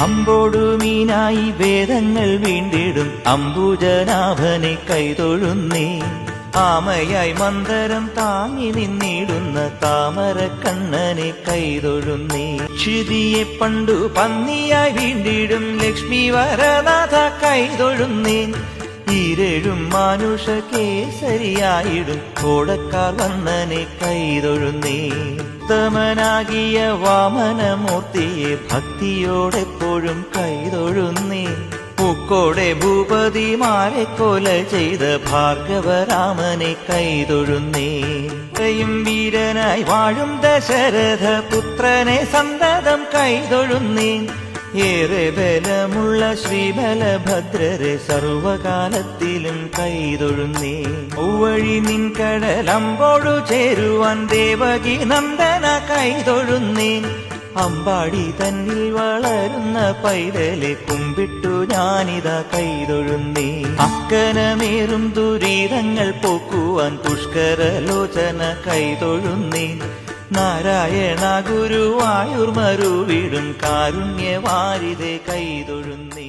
അമ്പോടു മീനായി വേദങ്ങൾ വീണ്ടിടും. അംബുജനാഭനെ കൈതൊഴുന്നേ. ആമയായി മന്ദരം താങ്ങി നിന്നിടുന്ന താമര കണ്ണനെ കൈതൊഴുന്നേ. ക്ഷിതിയെ പണ്ടു പന്നിയായി വീണ്ടിടും. ലക്ഷ്മി വരനാഥ കൈതൊഴുന്നേ. ഈരഴും മാനുഷ കേസരിയായിടും. കോടക്കാർ വന്നനെ കൈതൊഴുന്നേ. ഉത്തമനാകിയ വാമനമൂർത്തിയെ ഭക്തിയോടെപ്പോഴും കൈതൊഴുന്നേ. പൂക്കോടെ ഭൂപതിമാരെ കൊല ചെയ്ത ഭാർഗവരാമനെ കൈതൊഴുന്നേ. യും വീരനായി വാഴും ദശരഥ പുത്രനെ സന്തതം കൈതൊഴുന്നേ. ഏറെ ബലമുള്ള ശ്രീബലഭദ്രരെ സർവകാലത്തിലും കൈതൊഴുന്നേ. ഓവഴി നിൻ കടലമ്പോഴു ചേരുവാൻ ദേവകി നന്ദന കൈതൊഴുന്നേ. അമ്പാടി തന്നിൽ വളരുന്ന പൈതലെ കുമ്പിട്ടു ഞാനിതാ കൈതൊഴുന്നേ. അക്കനമേറും ദുരിതങ്ങൾ പോക്കുവാൻ പുഷ്കരലോചന കൈതൊഴുന്നേ. നാരായണ ഗുരുവായൂർ മരുവിടും കാരുണ്യവാരിതെ കൈതൊഴുന്നേ.